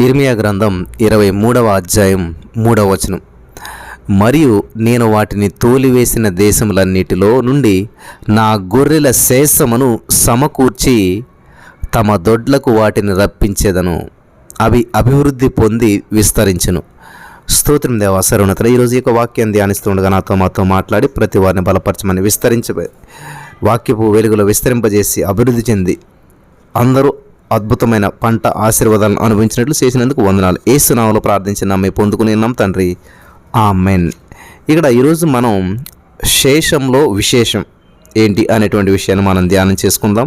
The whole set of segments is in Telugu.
ఇర్మియా గ్రంథం ఇరవై మూడవ అధ్యాయం మూడవ వచనం. మరియు నేను వాటిని తోలివేసిన దేశములన్నిటిలో నుండి నా గొర్రెల శేషమును సమకూర్చి తమ దొడ్లకు వాటిని రప్పించేదను. అవి అభివృద్ధి పొంది విస్తరించును. స్తోత్రం దేవ సరుణతలు ఈరోజు యొక్క వాక్యం ధ్యానిస్తుండగా నాతో మాతో మాట్లాడి ప్రతి వారిని బలపరచమని విస్తరించబోయి వాక్యపు వెలుగులో విస్తరింపజేసి అభివృద్ధి చెంది అందరూ అద్భుతమైన పంట ఆశీర్వాదాలను అనుభవించినట్లు చేసినందుకు వందనాలు. ఏసునామలో ప్రార్థించిన నమ్మి పొందుకుని తండ్రి. ఆ మెన్ ఇక్కడ ఈరోజు మనం శేషంలో విశేషం ఏంటి అనేటువంటి విషయాన్ని మనం ధ్యానం చేసుకుందాం.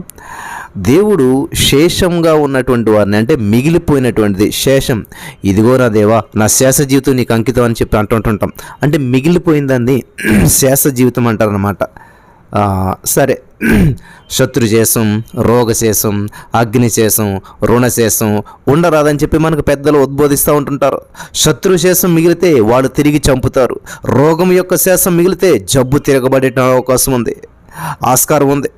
దేవుడు శేషంగా ఉన్నటువంటి వారిని అంటే మిగిలిపోయినటువంటిది శేషం. ఇదిగో నా దేవా నా శేష జీవితం నీకు అంకితం అని చెప్పి అంటుంటుంటాం. అంటే మిగిలిపోయిందండి శేష జీవితం అంటారనమాట అన్నమాట సరే. శత్రుశేషం రోగశేషం అగ్నిశేషం రుణశేషం ఉండరాదని చెప్పి మనకు పెద్దలు ఉద్బోధిస్తూ ఉంటుంటారు. శత్రుశేషం మిగిలితే వాళ్ళు తిరిగి చంపుతారు. రోగం యొక్క శేషం మిగిలితే జబ్బు తిరగబడే అవకాశం ఉంది. ఆస్కారం ఉంది.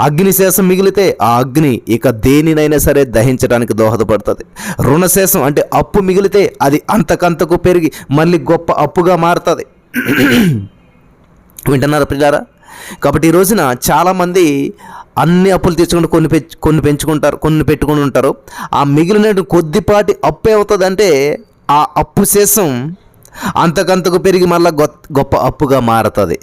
అగ్నిశేషం మిగిలితే ఆ అగ్ని ఇక దేనినైనా సరే దహించడానికి దోహదపడుతుంది. రుణశేషం అంటే అప్పు మిగిలితే అది అంతకంతకు పెరిగి మళ్ళీ గొప్ప అప్పుగా మారుతుంది. వింటున్నారా పిల్లారా కాబట్టి ఈ రోజున చాలామంది అన్ని అప్పులు తెచ్చుకుంటూ కొన్ని పెంచు కొన్ని పెంచుకుంటారు కొన్ని పెట్టుకుని ఉంటారు. ఆ మిగిలిన కొద్దిపాటి అప్పు ఏమవుతుందంటే ఆ అప్పు శేషం అంతకంతకు పెరిగి మళ్ళీ గొప్ప అప్పుగా మారుతుంది.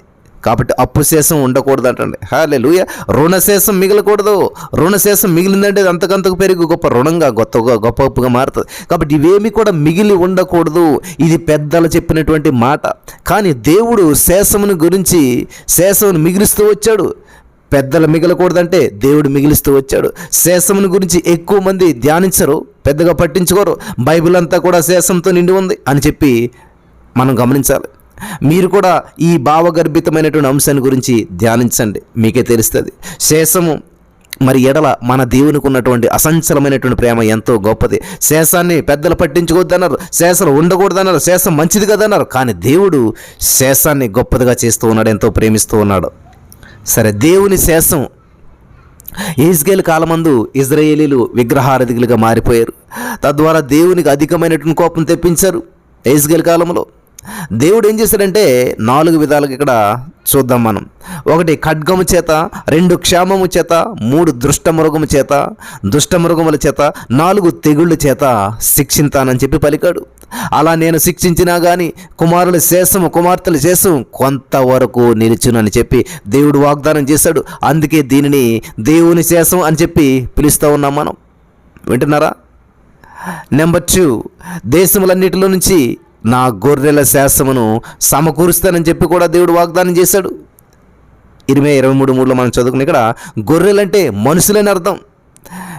కాబట్టి అప్పు శేషం ఉండకూడదు అంటండి హాలే లూయ రుణశేషం మిగలకూడదు రుణశేషం మిగిలిందంటే అంతకంతకు పెరిగి గొప్ప రుణంగా గొప్పగా గొప్ప గొప్పగా మారుతుంది. కాబట్టి ఇవేమి కూడా మిగిలి ఉండకూడదు. ఇది పెద్దలు చెప్పినటువంటి మాట. కానీ దేవుడు శేషమును గురించి శేషమును మిగిలిస్తూ వచ్చాడు. పెద్దలు మిగలకూడదంటే దేవుడు మిగిలిస్తూ వచ్చాడు. శేషముని గురించి ఎక్కువ మంది ధ్యానించరు పెద్దగా పట్టించుకోరు. బైబిల్ అంతా కూడా శేషంతో నిండి ఉంది అని చెప్పి మనం గమనించాలి. మీరు కూడా ఈ భావగర్భితమైనటువంటి అంశాన్ని గురించి ధ్యానించండి. మీకే తెలుస్తుంది. శేషము మరి ఎడల మన దేవునికి ఉన్నటువంటి అసంచలమైనటువంటి ప్రేమ ఎంతో గొప్పది. శేషాన్ని పెద్దలు పట్టించుకోవద్దన్నారు. శేషాలు ఉండకూడదన్నారు. శేషం మంచిది కదన్నారు. కానీ దేవుడు శేషాన్ని గొప్పదిగా చేస్తూ ఉన్నాడు ఎంతో ప్రేమిస్తూ ఉన్నాడు. సరే దేవుని శేషం ఈజ్గేల్ కాలమందు ఇజ్రాయేలీలు విగ్రహారధికులుగా మారిపోయారు. తద్వారా దేవునికి అధికమైనటువంటి కోపం తెప్పించారు ఈజ్గేల్ కాలంలో. దేవుడు ఏం చేశాడంటే నాలుగు విధాలుగా ఇక్కడ చూద్దాం మనం. ఒకటి ఖడ్గము చేత రెండు క్షేమము చేత మూడు దృష్టమృగము చేత దుష్టమృగముల చేత నాలుగు తెగుళ్ళ చేత శిక్షింతానని చెప్పి పలికాడు. అలా నేను శిక్షించినా కానీ కుమారుల శేషము కుమార్తెల శేషం కొంతవరకు నిలిచునని చెప్పి దేవుడు వాగ్దానం చేశాడు. అందుకే దీనిని దేవుని శేషం అని చెప్పి పిలుస్తూ ఉన్నాం మనం. వింటున్నారా? నెంబర్ టూ దేశములన్నిటిలో నుంచి నా గొర్రెల శాస్త్రమును సమకూరుస్తానని చెప్పి కూడా దేవుడు వాగ్దానం చేశాడు. ఇరవై ఇరవై మూడు మూడులో మనం చదువుకుని ఇక్కడ గొర్రెలంటే మనుషులని అర్థం.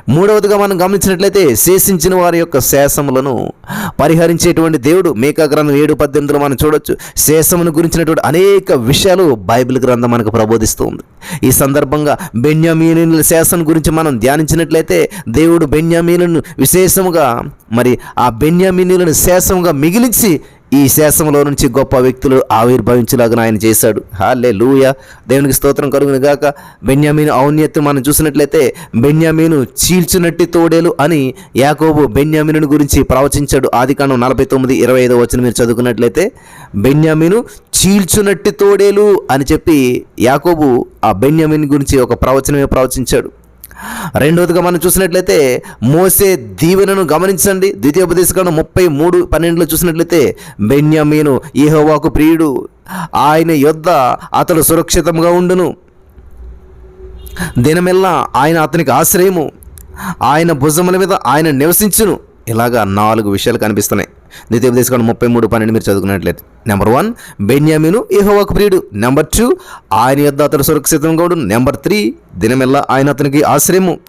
మూడవదిగా మనం గమనించినట్లయితే శేషించిన వారి యొక్క శేషములను పరిహరించేటువంటి దేవుడు మేకా గ్రంథం ఏడు పద్దెనిమిదిలో మనం చూడొచ్చు. శేషమును గురించినటువంటి అనేక విషయాలు బైబిల్ గ్రంథం మనకు ప్రబోధిస్తుంది. ఈ సందర్భంగా బెన్యామీనుల శేషం గురించి మనం ధ్యానించినట్లయితే దేవుడు బెన్యామీనులను విశేషముగా మరి ఆ బెన్యామీనులను శేషముగా మిగిలించి ఈ శేషంలో నుంచి గొప్ప వ్యక్తులు ఆవిర్భవించలాగా ఆయన చేశాడు. హాలే లూయ దేవునికి స్తోత్రం కలుగును గాక. బెన్యామీను ఔన్నత్యం మనం చూసినట్లయితే బెన్యామీను చీల్చునట్టి తోడేలు అని యాకోబు బెన్యామీను గురించి ప్రవచించాడు. ఆది కాండం నలభై తొమ్మిది ఇరవై ఐదో వచ్చిన మీరు చదువుకున్నట్లయితే బెన్యామీను చీల్చునట్టి తోడేలు అని చెప్పి యాకోబు ఆ బెన్యామీన్ గురించి ఒక ప్రవచనమే ప్రవచించాడు. రెండవదిగా మనం చూసినట్లయితే మోసే దీవెనను గమనించండి. ద్వితీయోపదేశకాండం ముప్పై మూడు పన్నెండులో చూసినట్లయితే బెన్యామీను యెహోవాకు ప్రియుడు. ఆయన యొద్ద అతడు సురక్షితంగా ఉండును. దినమెల్లా ఆయన అతనికి ఆశ్రయము. ఆయన భుజముల మీద ఆయన నివసించును. ఇలాగా నాలుగు విషయాలు కనిపిస్తున్నాయి. ద్వితీయ ద్వితీయోపదేశకాండం ముప్పై మూడు పన్నెండు మీరు చదువుకున్నట్లయితే. నెంబర్ వన్ బెన్యామిను ఏహోవాకు ప్రియుడు. నెంబర్ టూ ఆయన యొద్ అతడు సురక్షితంగా ఉండు నెంబర్ త్రీ దినమెల్లా ఆయన అతనికి ఆశ్రయము.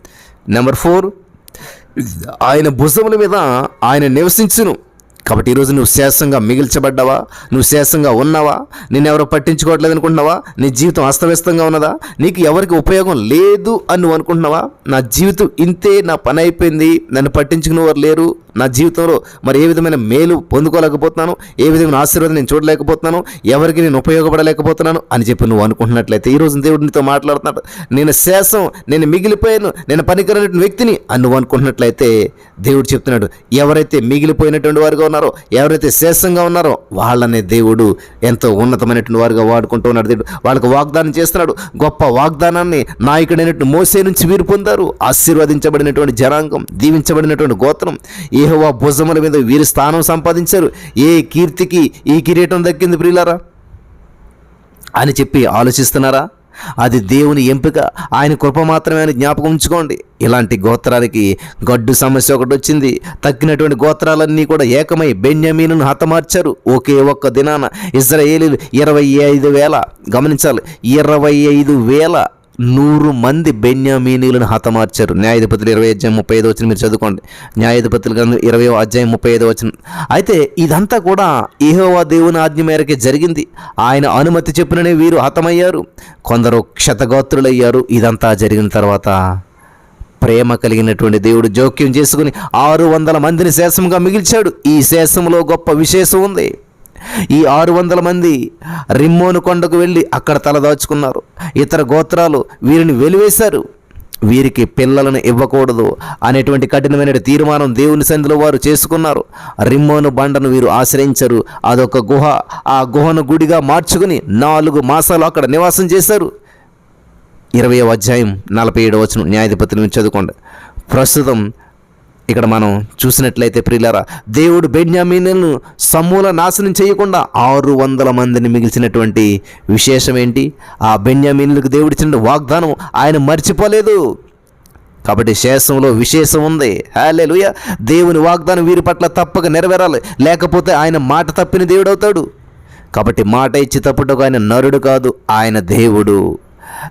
నెంబర్ ఫోర్ ఆయన భుజముల మీద ఆయన నివసించును. కాబట్టి ఈరోజు నువ్వు శేషంగా మిగిల్చబడ్డావా? నువ్వు శేషంగా ఉన్నావా? నిన్నెవరో పట్టించుకోవట్లేదు అనుకుంటున్నావా? నీ జీవితం అస్తవ్యస్తంగా ఉన్నదా? నీకు ఎవరికి ఉపయోగం లేదు అని నువ్వు అనుకుంటున్నావా? నా జీవితం ఇంతే నా పని అయిపోయింది. నన్ను పట్టించుకునేవారు లేరు. నా జీవితంలో మరి ఏ విధమైన మేలు పొందుకోలేకపోతున్నాను? ఏ విధమైన ఆశీర్వాదం నేను చూడలేకపోతున్నాను? ఎవరికి నేను ఉపయోగపడలేకపోతున్నాను? అని చెప్పి నువ్వు అనుకుంటున్నట్లయితే ఈ రోజు మాట్లాడుతున్నాడు. నేను శేషం నేను మిగిలిపోయాను నేను పనికిరనటువంటి వ్యక్తిని అని నువ్వు అనుకుంటున్నట్లయితే దేవుడు చెప్తున్నాడు ఎవరైతే మిగిలిపోయినటువంటి వారుగా ఉన్నారో ఎవరైతే శేషంగా ఉన్నారో వాళ్ళనే దేవుడు ఎంతో ఉన్నతమైనటువంటి వారుగా వాడుకుంటూ ఉన్నాడు దేవుడు. వాళ్ళకి వాగ్దానం చేస్తున్నాడు. గొప్ప వాగ్దానాన్ని నాయకుడైనటువంటి మోసే నుంచి వీరు పొందారు. ఆశీర్వదించబడినటువంటి జనాంగం దీవించబడినటువంటి గోత్రం. యహోవా భుజముల మీద వీరి స్థానం సంపాదించారు. ఏ కీర్తికి ఈ కిరీటం దక్కింది ప్రియులారా? అని చెప్పి ఆలోచిస్తున్నారా? అది దేవుని ఎంపిక ఆయన కృప మాత్రమే అని జ్ఞాపకం ఉంచుకోండి. ఇలాంటి గోత్రాలకి గడ్డు సమస్య ఒకటి వచ్చింది. తగ్గినటువంటి గోత్రాలన్నీ కూడా ఏకమై బెన్యమీను హతమార్చారు. ఒకే ఒక్క దినాన ఇజ్రాయేలీలు ఇరవై ఐదు వేల గమనించాలి ఇరవై ఐదు వేల నూరు మంది బెన్యామీనీలను హతమార్చారు. న్యాయాధిపతులు ఇరవై అధ్యాయం ముప్పై ఐదు వచ్చిన మీరు చదువుకోండి. న్యాయాధిపతులు కానీ ఇరవై అధ్యాయం ముప్పై ఐదు వచ్చిన అయితే ఇదంతా కూడా ఏహోవా దేవుని ఆజ్ఞ మేరకే జరిగింది. ఆయన అనుమతి చెప్పిననే వీరు హతమయ్యారు. కొందరు క్షతగాత్రులయ్యారు. ఇదంతా జరిగిన తర్వాత ప్రేమ కలిగినటువంటి దేవుడు జోక్యం చేసుకుని ఆరు వందల మందిని శేషంగా మిగిల్చాడు. ఈ శేషంలో గొప్ప విశేషం ఉంది. ఈ ఆరు వందల మంది రిమ్మోను కొండకు వెళ్ళి అక్కడ తలదాచుకున్నారు ఇతర గోత్రాలు వీరిని వెలివేశారు. వీరికి పిల్లలను ఇవ్వకూడదు అనేటువంటి కఠినమైన తీర్మానం దేవుని సంధిలో వారు చేసుకున్నారు. రిమ్మోను బండను వీరు ఆశ్రయించరు. అదొక గుహ. ఆ గుహను గుడిగా మార్చుకుని నాలుగు మాసాలు అక్కడ నివాసం చేశారు. ఇరవై అధ్యాయం నలభై ఏడు వచనం న్యాయాధిపతులు చదువుకోండి. ప్రస్తుతం ఇక్కడ మనం చూసినట్లయితే ప్రియులారా దేవుడు బెన్యామీనులను సమూల నాశనం చేయకుండా ఆరు వందల మందిని మిగిల్చినటువంటి విశేషం ఏంటి? ఆ బెన్యామీనులకు దేవుడిచ్చిన వాగ్దానం ఆయన మర్చిపోలేదు. కాబట్టి శేషంలో విశేషం ఉంది. హాలేలుయ దేవుని వాగ్దానం వీరి పట్ల తప్పక నెరవేరాలి. లేకపోతే ఆయన మాట తప్పిన దేవుడు అవుతాడు. కాబట్టి మాట ఇచ్చి తప్పుటకు ఆయన నరుడు కాదు ఆయన దేవుడు.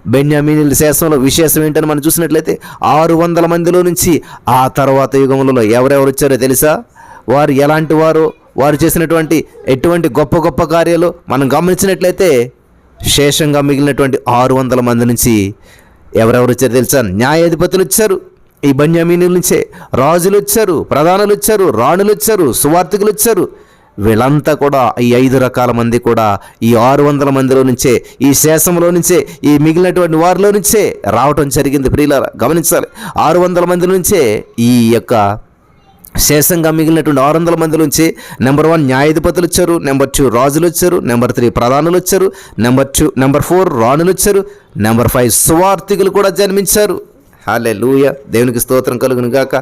బెన్యామీనుల శేషంలో విశేషం ఏంటని మనం చూసినట్లయితే ఆరు వందల మందిలో నుంచి ఆ తర్వాత యుగములలో ఎవరెవరు వచ్చారో తెలుసా? వారు ఎలాంటి వారు? వారు చేసినటువంటి ఎటువంటి గొప్ప గొప్ప కార్యాలు? మనం గమనించినట్లయితే శేషంగా మిగిలినటువంటి ఆరు వందల మంది నుంచి ఎవరెవరు వచ్చారు తెలుసా? న్యాయాధిపతులు వచ్చారు. ఈ బన్యామీనుల నుంచే రాజులు వచ్చారు ప్రధానులు వచ్చారు రాణులు వచ్చారు సువార్థికులు వచ్చారు. వీళ్ళంతా కూడా ఈ ఐదు రకాల మంది కూడా ఈ ఆరు వందల మందిలో నుంచే ఈ శేషంలో నుంచే ఈ మిగిలినటువంటి వారిలో నుంచే రావటం జరిగింది. ప్రియులారా గమనించాలి. ఆరు వందల మంది నుంచే ఈ యొక్క శేషంగా మిగిలినటువంటి ఆరు వందల మంది నుంచి నెంబర్ వన్ న్యాయాధిపతులు వచ్చారు నెంబర్ టూ రాజులు వచ్చారు నెంబర్ త్రీ ప్రధానులు వచ్చారు నెంబర్ టూ నెంబర్ ఫోర్ రాణులు వచ్చారు నెంబర్ ఫైవ్ సువార్థికులు కూడా జన్మించారు. హాలే లూయ దేవునికి స్తోత్రం కలుగును గాక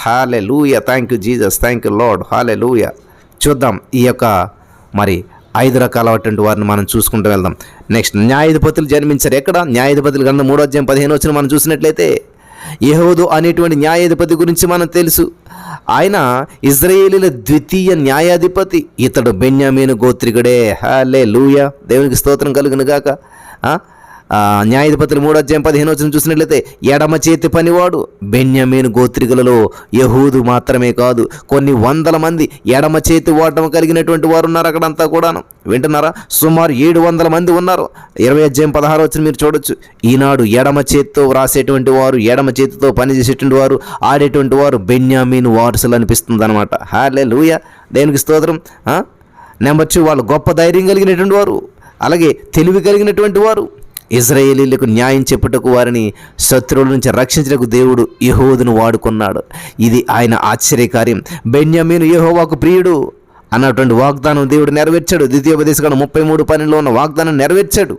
hallelujah thank you Jesus thank you Lord hallelujah చూద్దాం ఈ యొక్క మరి ఐదు రకాలటువంటి వారిని మనం చూసుకుంటూ వెళ్దాం. నెక్స్ట్ న్యాయాధిపతులు జన్మించారు ఎక్కడ? న్యాయాధిపతులు కన్నా మూడో అధ్యాయం పదిహేను వచ్చిన మనం చూసినట్లయితే యహోదు అనేటువంటి న్యాయాధిపతి గురించి మనం తెలుసు. ఆయన ఇజ్రాయేలీల ద్వితీయ న్యాయాధిపతి ఇతడు బెన్యామీను గోత్రికుడే. హలే లూయ దేవునికి స్తోత్రం కలుగును గాక. న్యాయాధిపతులు మూడో అధ్యాయం పదిహేను వచ్చిన చూసినట్లయితే ఎడమ చేతి పనివాడు బెన్యామీను గోత్రికులలో యహూదు మాత్రమే కాదు కొన్ని వందల మంది ఎడమ చేతి వాడటం కలిగినటువంటి వారు ఉన్నారు అక్కడంతా కూడాను. వింటున్నారా? సుమారు ఏడు వందల మంది ఉన్నారు. ఇరవై అధ్యాయం పదహారు వచ్చిన మీరు చూడొచ్చు. ఈనాడు ఎడమ చేతితో వ్రాసేటువంటి వారు ఎడమ చేతితో పనిచేసేటువంటి వారు ఆడేటువంటి వారు బెన్యామీను వారసులు అనిపిస్తుంది అనమాట హాలే లూయ దేనికి స్తోత్రం నెంబర్ టూ వాళ్ళు గొప్ప ధైర్యం కలిగినటువంటి వారు. అలాగే తెలివి కలిగినటువంటి వారు. ఇజ్రాయేలీలకు న్యాయం చెప్పుటకు వారిని శత్రువుల నుంచి రక్షించటకు దేవుడు యహోదును వాడుకున్నాడు. ఇది ఆయన ఆశ్చర్యకార్యం. బెన్యామీను యహోవాకు ప్రియుడు అన్నటువంటి వాగ్దానం దేవుడు నెరవేర్చాడు. ద్వితీయోపదేశకాండం ముప్పై మూడు పనిలో ఉన్న వాగ్దానం నెరవేర్చాడు.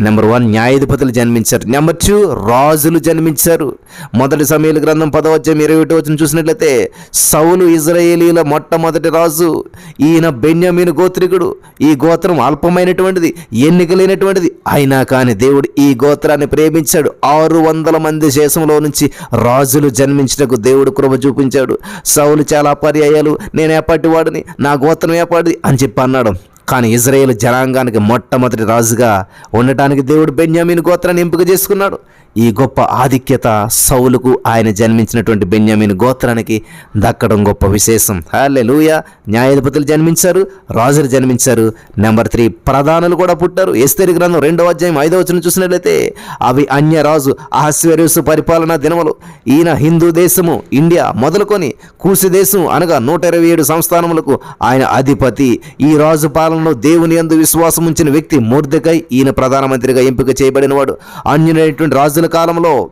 నెంబర్ వన్ న్యాయాధిపతులు జన్మించారు. నెంబర్ టూ రాజులు జన్మించారు. మొదటి సమయాల గ్రంథం పదవచ్చం ఇరవై ఒకటి వచ్చిన చూసినట్లయితే సౌలు ఇజ్రాయేలీల మొట్టమొదటి రాజు. ఈయన బెన్యామీను గోత్రికుడు. ఈ గోత్రం అల్పమైనటువంటిది ఎన్నికలేనటువంటిది అయినా కానీ దేవుడు ఈ గోత్రాన్ని ప్రేమించాడు. ఆరు వందల మంది శేషంలో నుంచి రాజులు జన్మించటకు దేవుడు కృప చూపించాడు. సౌలు చాలా పర్యాయాలు నేను ఏపాటి వాడిని నా గోత్రం ఏపాటిది అని చెప్పి అన్నాడు. కానీ ఇజ్రాయేల్ జనాంగానికి మొట్టమొదటి రాజుగా ఉండటానికి దేవుడు బెన్యామీన్ గోత్రాన్ని ఎంపిక చేసుకున్నాడు. ఈ గొప్ప ఆధిక్యత సౌలుకు ఆయన జన్మించినటువంటి బెన్యామిన్ గోత్రానికి దక్కడం గొప్ప విశేషం. హాలే లూయ న్యాయాధిపతులు జన్మించారు రాజులు జన్మించారు. నెంబర్ త్రీ ప్రధానులు కూడా పుట్టారు. ఎస్తేరి గ్రంథం రెండవ అధ్యాయం ఐదవ వచ్చిన చూసినట్లయితే అవి అన్య రాజు అహస్వరేసు పరిపాలనా దినములు. ఈయన హిందూ దేశము ఇండియా మొదలుకొని కూసి దేశం అనగా నూట ఇరవై ఏడు సంస్థానములకు ఆయన అధిపతి. ఈ రాజు పాలనలో దేవుని యందు విశ్వాసం ఉంచిన వ్యక్తి మూర్ధికై ఈయన ప్రధానమంత్రిగా ఎంపిక చేయబడినవాడు. అన్యుడైనటువంటి రోజుల కాలంలో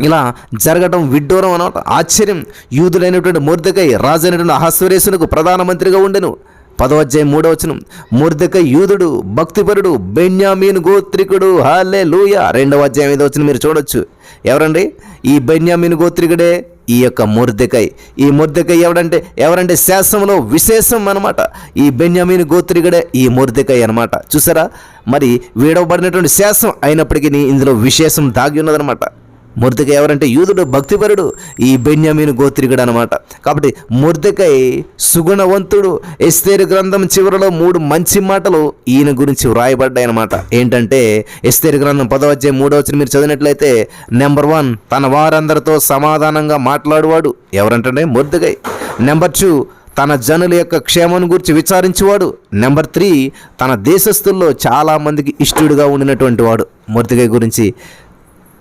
ఇలా జరగటం విడ్డూరం అనమాట ఆశ్చర్యం. యూదులైనటువంటి మూర్ధకై రాజైనటువంటి అహస్వరేశునకు ప్రధానమంత్రిగా ఉండెను. పదవధ్యాయం మూడవచనం మూర్ధక యూదుడు భక్తిపరుడు బెన్యామీన్ గోత్రికుడు. హాలే లూయ రెండవ అధ్యాయం ఐదవ మీరు చూడొచ్చు. ఎవరండి? ఈ బెన్యామీన్ గోత్రికుడే ఈ యొక్క ముర్దెకై ఈ ముర్దెకై ఎవడంటే ఎవరంటే శాస్త్రంలో విశేషం అనమాట ఈ బెన్యామీని గోత్రికుడే ఈ ముర్దెకై అనమాట చూసారా? మరి వీడవబడినటువంటి శాస్త్రం అయినప్పటికీ ఇందులో విశేషం దాగి ఉన్నదనమాట ముర్దకై ఎవరంటే యూదుడు భక్తిపరుడు ఈ బెన్యామీను గోత్రికుడు అనమాట కాబట్టి ముర్దకై సుగుణవంతుడు. ఎస్తేరు గ్రంథం చివరిలో మూడు మంచి మాటలు ఈయన గురించి వ్రాయబడ్డాయి అనమాట ఏంటంటే ఎస్తేరు గ్రంథం పదవచ్చే మూడవచ్చిన మీరు చదివినట్లయితే నెంబర్ వన్ తన వారందరితో సమాధానంగా మాట్లాడువాడు. ఎవరంటే ముర్దకై నెంబర్ టూ తన జనుల యొక్క క్షేమం గురించి విచారించేవాడు. నెంబర్ త్రీ తన దేశస్తుల్లో చాలామందికి ఇష్టడుగా ఉండినటువంటి వాడు ముర్తికై గురించి.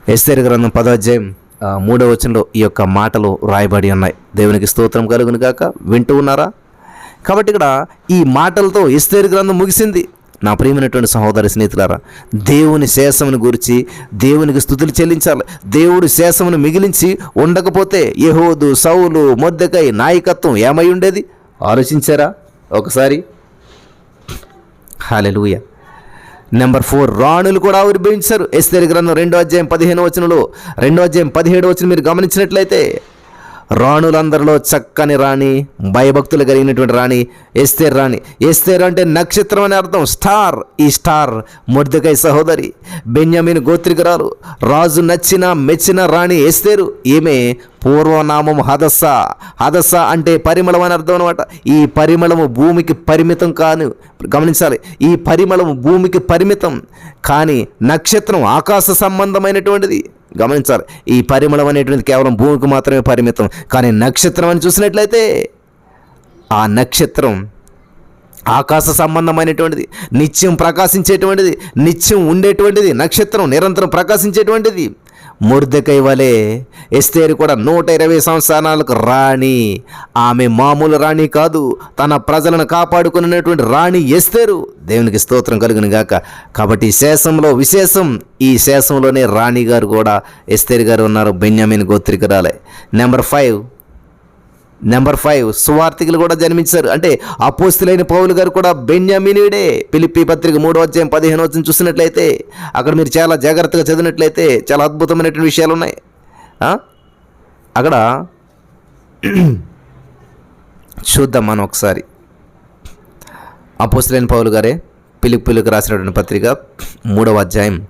ఎస్తేరు గ్రంథం పదోధ్యాయం మూడో వచనంలో ఈ యొక్క మాటలు రాయబడి ఉన్నాయి. దేవునికి స్తోత్రం కలుగును గాక వింటూ ఉన్నారా? కాబట్టి ఇక్కడ ఈ మాటలతో ఎస్తేరు గ్రంథం ముగిసింది. నా ప్రియమైనటువంటి సహోదరి స్నేహితులారా దేవుని శేషమును గురించి దేవునికి స్థుతులు చెల్లించాలి. దేవుడు శేషమును మిగిలించి ఉండకపోతే యహోదు సౌలు మొద్దకై నాయకత్వం ఏమై ఉండేది? ఆలోచించారా? ఒకసారి. హాలెలుయా. నెంబర్ ఫోర్ రాణులు కూడా ఆవిర్భవించారు ఎస్తేరి గ్రంథం రెండో అధ్యాయం పదిహేను వచనంలో రెండో అధ్యాయం పదిహేడు వచనం మీరు గమనించినట్లయితే రాణులందరిలో చక్కని రాణి భయభక్తులు కలిగినటువంటి రాణి ఎస్తేర్ రాణి. ఎస్తేర్ అంటే నక్షత్రం అని అర్థం. స్టార్ ఈ స్టార్ మొర్దకై సహోదరి బెన్యామిన్ గోత్రికరాలు. రాజు నచ్చిన మెచ్చిన రాణి ఎస్తేరు. ఈమె పూర్వనామం హదస్స హదస్స అంటే పరిమళం అని అర్థం అనమాట ఈ పరిమళము భూమికి పరిమితం కాను గమనించాలి. ఈ పరిమళము భూమికి పరిమితం కానీ నక్షత్రం ఆకాశ సంబంధమైనటువంటిది. గమనించాలి. ఈ పరిమళం అనేటువంటిది కేవలం భూమికి మాత్రమే పరిమితం. కానీ నక్షత్రం అని చూసినట్లయితే ఆ నక్షత్రం ఆకాశ సంబంధమైనటువంటిది. నిత్యం ప్రకాశించేటువంటిది నిత్యం ఉండేటువంటిది నక్షత్రం నిరంతరం ప్రకాశించేటువంటిది. ముర్దకై వలె ఎస్తేరు కూడా నూట ఇరవై సంవత్సరాలకు రాణి. ఆమె మామూలు రాణి కాదు తన ప్రజలను కాపాడుకున్నటువంటి రాణి ఎస్తేరు. దేవునికి స్తోత్రం కలుగును గాక. కాబట్టి శేషంలో విశేషం ఈ శేషంలోనే రాణి గారు కూడా ఎస్తేరు గారు ఉన్నారు బెన్యామిన్ గోత్రికురాలే. నెంబర్ ఫైవ్ నెంబర్ ఫైవ్ సువార్థికులు కూడా జన్మించారు. అంటే అపోస్తులైన పౌలు గారు కూడా బెన్యామినీడే. పిలిపి పత్రిక మూడో అధ్యాయం పదిహేను వచ్చిన చూసినట్లయితే అక్కడ మీరు చాలా జాగ్రత్తగా చదివినట్లయితే చాలా అద్భుతమైనటువంటి విషయాలు ఉన్నాయి. అక్కడ చూద్దాం మనం ఒకసారి. అపోస్తులైన పౌలు గారే పిలుపులకు రాసినటువంటి పత్రిక మూడవ అధ్యాయం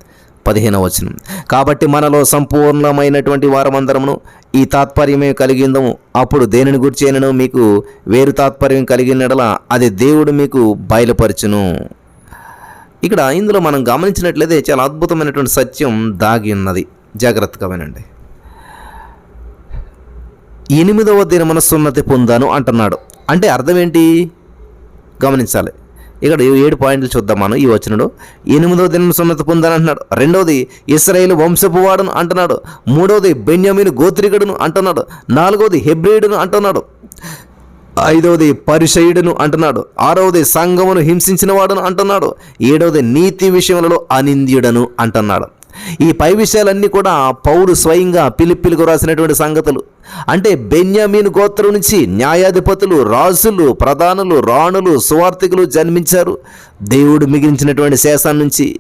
పదిహేనవ వచనం. కాబట్టి మనలో సంపూర్ణమైనటువంటి వారమందరమును ఈ తాత్పర్యమే కలిగిందము. అప్పుడు దేనిని గుర్చేనను మీకు వేరు తాత్పర్యం కలిగినడలా అది దేవుడు మీకు బయలుపరచును. ఇక్కడ ఇందులో మనం గమనించినట్లయితే చాలా అద్భుతమైనటువంటి సత్యం దాగి ఉన్నది. జాగ్రత్తగా వినండి. ఎనిమిదవ దినమున సున్నతి పొందాను అంటున్నాడు. అంటే అర్థం ఏంటి? గమనించాలి. ఇక్కడ ఏడు పాయింట్లు చూద్దాం మనం ఈ వచనంలో ఎనిమిదవ దినం సున్నత పొందని అంటున్నాడు రెండవది ఇస్రాయేల్ వంశపు వాడును అంటున్నాడు. మూడవది బెన్యామీను గోత్రికుడును అంటున్నాడు. నాలుగవది హెబ్రేయుడును అంటున్నాడు. ఐదవది పరిచయుడును అంటున్నాడు. ఆరవది సంఘమును హింసించిన వాడును అంటున్నాడు. ఏడవది నీతి విషయంలో అనింద్యుడను అంటున్నాడు. ఈ పై విషయాలన్నీ కూడా పౌరు స్వయంగా పిలిపిలకు రాసినటువంటి సంగతులు. అంటే బెన్యామీన్ గోత్రం నుంచి న్యాయాధిపతులు రాజులు ప్రధానులు రాణులు సువార్థికులు జన్మించారు. దేవుడు మిగిలించినటువంటి శేషం నుంచి.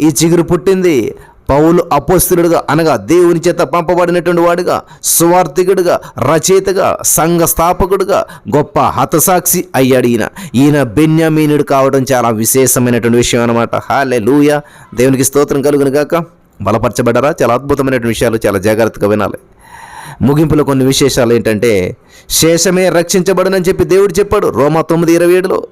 ఈ చిగురు పుట్టింది. పౌలు అపోస్తులుడుగా అనగా దేవుని చేత పంపబడినటువంటి వాడుగా సువార్థికుడుగా రచయితగా సంఘ స్థాపకుడుగా గొప్ప హతసాక్షి అయ్యాడు ఈయన. ఈయన బెన్యామీనుడు కావడం చాలా విశేషమైనటువంటి విషయం అనమాట హాలే లూయ దేవునికి స్తోత్రం కలుగును గాక. బలపరచబడ్డారా? చాలా అద్భుతమైనటువంటి విషయాలు చాలా జాగ్రత్తగా వినాలి. ముగింపులో కొన్ని విశేషాలు ఏంటంటే శేషమే రక్షించబడనని చెప్పి దేవుడు చెప్పాడు. రోమా తొమ్మిది ఇరవై ఏడులో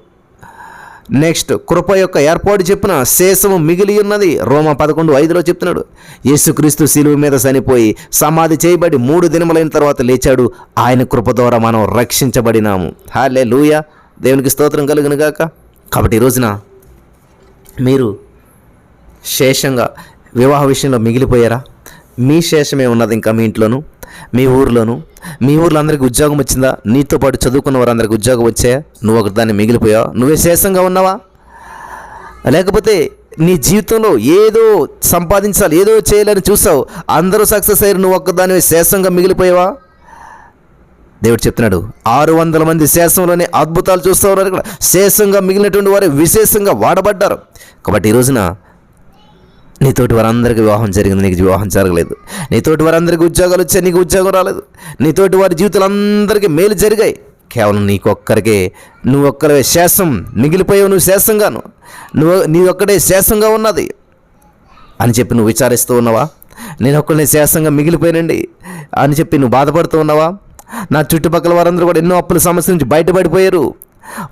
నెక్స్ట్ కృప యొక్క ఏర్పాటు చెప్పిన శేషము మిగిలి ఉన్నది. రోమ పదకొండు ఐదులో చెప్తున్నాడు. యేసుక్రీస్తు శిలువు మీద చనిపోయి సమాధి చేయబడి మూడు దినములైన తర్వాత లేచాడు. ఆయన కృప ద్వారా మనం రక్షించబడినాము. హాలే లూయ దేవునికి స్తోత్రం కలుగును గాక. కాబట్టి ఈరోజున రోజున మీరు శేషంగా వివాహ విషయంలో మిగిలిపోయారా? మీ శేషమే ఉన్నది ఇంకా మీ ఇంట్లోను? మీ ఊర్లోను మీ ఊర్లో అందరికీ ఉద్యోగం వచ్చిందా? నీతో పాటు చదువుకున్న వారందరికీ ఉద్యోగం వచ్చాయా నువ్వు ఒక దాన్ని మిగిలిపోయావా? నువ్వే శేషంగా ఉన్నావా? లేకపోతే నీ జీవితంలో ఏదో సంపాదించాలి ఏదో చేయాలని చూసావు అందరూ సక్సెస్ అయ్యారు నువ్వు ఒక్కదాని శేషంగా మిగిలిపోయావా? దేవుడు చెప్తున్నాడు ఆరు వందల మంది శేషంలోనే అద్భుతాలు చూస్తూ ఉన్నారు శేషంగా మిగిలినటువంటి వారు విశేషంగా వాడబడ్డారు. కాబట్టి ఈ రోజున నీతోటి వారందరికీ వివాహం జరిగింది నీకు వివాహం జరగలేదు. నీతోటి వారందరికీ ఉద్యోగాలు వచ్చాయి నీకు ఉద్యోగం రాలేదు. నీతోటి వారి జీవితాలు అందరికీ మేలు జరిగాయి. కేవలం నీకు ఒక్కరికే నువ్వు ఒక్కరే శేషం మిగిలిపోయావు నువ్వు శేషంగాను. నువ్వు నీ ఒక్కడే శేషంగా ఉన్నది. అని చెప్పి నువ్వు విచారిస్తూ ఉన్నావా? నేను ఒక్కడిని శేషంగా మిగిలిపోయానండి. అని చెప్పి నువ్వు బాధపడుతూ ఉన్నావా? నా చుట్టుపక్కల వారందరూ కూడా ఎన్నో అప్పుల సమస్య నుంచి బయటపడిపోయారు.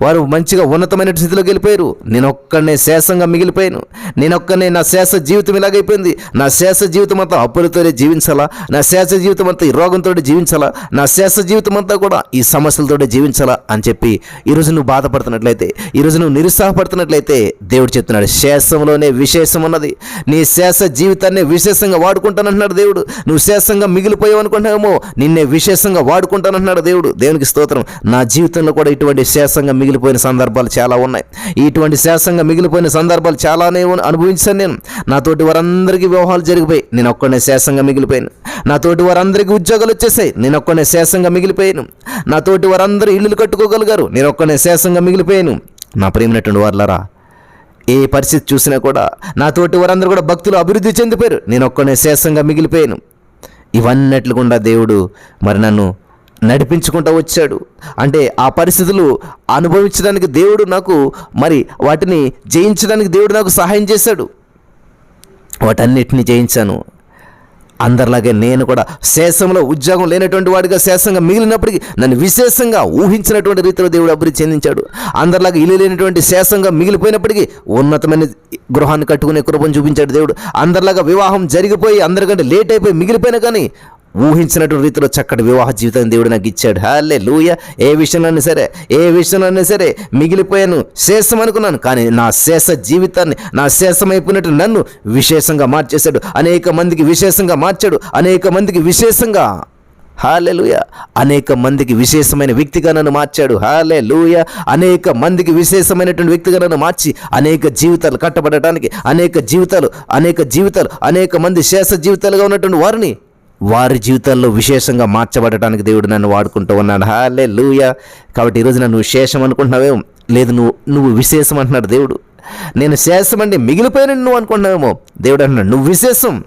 వారు మంచిగా ఉన్నతమైన స్థితిలోకి వెళ్ళిపోయారు. నేను ఒక్కడనే శేషంగా మిగిలిపోయాను. నేను ఒక్కనే నా శేష జీవితం ఇలాగైపోయింది. నా శేష జీవితం అంతా అప్పులతోనే జీవించాలా? నా శేష జీవితం అంతా ఈ రోగంతో జీవించాలా? నా శేష జీవితం అంతా కూడా ఈ సమస్యలతో జీవించాలా? అని చెప్పి ఈరోజు నువ్వు బాధపడుతున్నట్లయితే ఈరోజు నువ్వు నిరుత్సాహపడుతున్నట్లయితే దేవుడు చెప్తున్నాడు శేషంలోనే విశేషం ఉన్నది. నీ శేష జీవితాన్ని విశేషంగా వాడుకుంటానంటున్నాడు దేవుడు. నువ్వు శేషంగా మిగిలిపోయావు అనుకుంటున్నామో నిన్నే విశేషంగా వాడుకుంటానంటున్నాడు దేవుడు. దేవునికి స్తోత్రం. నా జీవితంలో కూడా ఇటువంటి శాసంగా మిగిలిపోయిన సందర్భాలు చాలా ఉన్నాయి. ఇటువంటి శాసంగా మిగిలిపోయిన సందర్భాలు చాలానే అనుభవించాను నేను. నాతోటి వారందరికీ వివాహాలు జరిగిపోయి నేను ఒక్కడే శాసంగా మిగిలిపోయాను. నాతోటి వారందరికీ ఉద్యోగాలు వచ్చేసాయి. నేను ఒక్కడే శాసంగా మిగిలిపోయాను. నాతోటి వారందరూ ఇల్లులు కట్టుకోగలిగారు. నేను ఒక్కడే శాసంగా మిగిలిపోయాను. నా ప్రేమినటువంటి వారులారా ఏ పరిస్థితి చూసినా కూడా నాతోటి వారందరూ కూడా భక్తులు అభివృద్ధి చెందిపోయారు. నేను ఒక్కనే శేషంగా మిగిలిపోయాను. ఇవన్నట్లు దేవుడు మరి నన్ను నడిపించుకుంటూ వచ్చాడు. అంటే ఆ పరిస్థితులు అనుభవించడానికి దేవుడు నాకు మరి వాటిని జయించడానికి దేవుడు నాకు సహాయం చేశాడు. వాటన్నిటిని జయించాను. అందరిలాగే నేను కూడా శేషంలో ఉద్యోగం లేనటువంటి వాడిగా శేషంగా మిగిలినప్పటికీ నన్ను విశేషంగా ఊహించినటువంటి రీతిలో దేవుడు అభివృద్ధి చెందించాడు. అందరిలాగా ఇల్లు లేనటువంటి శేషంగా మిగిలిపోయినప్పటికీ ఉన్నతమైన గృహాన్ని కట్టుకునే కృపను చూపించాడు దేవుడు. అందరిలాగా వివాహం జరిగిపోయి అందరికంటే లేట్ అయిపోయి మిగిలిపోయినా కానీ ఊహించినటువంటి రీతిలో చక్కటి వివాహ జీవితం దేవుడు నాకు ఇచ్చాడు. హాలే లూయ ఏ విషయంలోనే సరే ఏ విషయంలోనే సరే మిగిలిపోయాను శేషం అనుకున్నాను కానీ నా శేష జీవితాన్ని నా శేషమైపోయినట్టు నన్ను విశేషంగా మార్చేశాడు. అనేక మందికి విశేషంగా మార్చాడు. అనేక మందికి విశేషంగా హాలే లూయ అనేక మందికి విశేషమైన వ్యక్తిగా నన్ను మార్చాడు. హాలే లూయ అనేక మందికి విశేషమైనటువంటి వ్యక్తిగా నన్ను మార్చి అనేక జీవితాలు కట్టబడటానికి అనేక జీవితాలు అనేక జీవితాలు అనేక మంది శేష జీవితాలుగా ఉన్నటువంటి వారిని వారి జీవితాల్లో విశేషంగా మార్చబడటానికి దేవుడు నన్ను వాడుకుంటూ ఉన్నాడు. హాలే లూయ కాబట్టి ఈరోజు నన్ను విశేషం అనుకుంటున్నావేమో లేదు నువ్వు నువ్వు విశేషం అంటున్నాడు దేవుడు. నేను శేషం అంటే మిగిలిపోయిన నువ్వు అనుకుంటున్నావేమో? దేవుడు అంటున్నాడు నువ్వు విశేషం.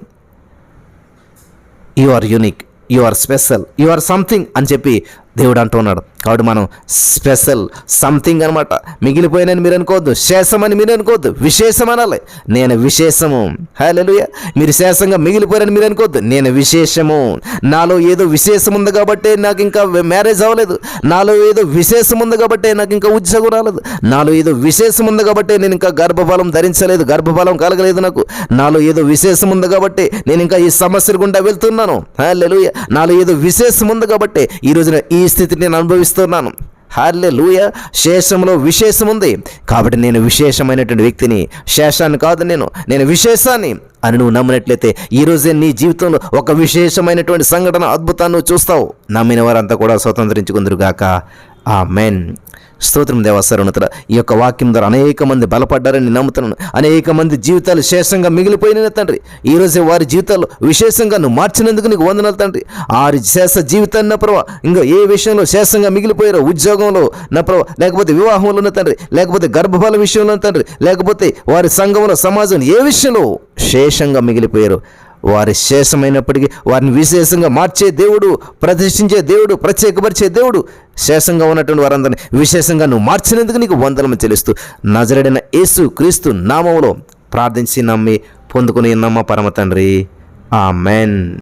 You are unique you are special you are something అని చెప్పి దేవుడు అంటున్నాడు కాబట్టి మనం స్పెషల్ సంథింగ్ అనమాట మిగిలిపోయినని మీరు అనుకోవద్దు. శేషమని మీరు అనుకోవద్దు. విశేషం అనాలి. నేను విశేషము. హలోయ మీరు శేషంగా మిగిలిపోయారని మీరు అనుకోవద్దు. నేను విశేషము. నాలో ఏదో విశేషం ఉంది కాబట్టి నాకు ఇంకా మ్యారేజ్ అవ్వలేదు. నాలో ఏదో విశేషం ఉంది కాబట్టి నాకు ఇంకా ఉద్యోగం రాలేదు. నాలో ఏదో విశేషం ఉంది కాబట్టి నేను ఇంకా గర్భఫలం ధరించలేదు. గర్భఫలం కలగలేదు నాకు. నాలో ఏదో విశేషం ఉంది కాబట్టి నేను ఇంకా ఈ సమస్య గుండా వెళ్తున్నాను. హల్లెలూయా నాలో ఏదో విశేషం ఉంది కాబట్టి ఈ రోజున ఈ స్థితిని నేను అనుభవిస్తున్నాను. హార్లే లూయ శేషంలో విశేషం ఉంది. కాబట్టి నేను విశేషమైనటువంటి వ్యక్తిని శేషాన్ని కాదు నేను నేను విశేషాన్ని అని నువ్వు నమ్మినట్లయితే ఈ రోజే నీ జీవితంలో ఒక విశేషమైనటువంటి సంఘటన అద్భుతాన్ని చూస్తావు. నమ్మిన వారంతా కూడా స్వతంత్రించుకుందరుగాక. ఆ మెన్ స్తోత్రం దేవసరణతర ఈ యొక్క వాక్యం ద్వారా అనేక మంది బలపడ్డారని నమ్ముతున్నాను. అనేక మంది జీవితాలు శేషంగా మిగిలిపోయిన తండ్రి. ఈ రోజే వారి జీవితాల్లో విశేషంగా నువ్వు మార్చినందుకు నీకు వందనాలు తండ్రి. ఆరి శేష జీవితాన్ని నా ప్రభావ ఇంకా ఏ విషయంలో శేషంగా మిగిలిపోయారో ఉద్యోగంలో నా ప్రభావ లేకపోతే వివాహంలోనే తండ్రి లేకపోతే గర్భఫల విషయంలో తండ్రి లేకపోతే వారి సంఘంలో సమాజంలో ఏ విషయంలో శేషంగా మిగిలిపోయారు వారి శేషమైనప్పటికీ వారిని విశేషంగా మార్చే దేవుడు ప్రదర్శించే దేవుడు ప్రత్యేకపరిచే దేవుడు శేషంగా ఉన్నటువంటి వారందరినీ విశేషంగా నువ్వు మార్చినందుకు నీకు వందనము చెల్లిస్తూ నజరడిన యేసు క్రీస్తు నామంలో ప్రార్థించి నమ్మి పొందుకుని నమ్మ పరమ తండ్రి? ఆ మెన్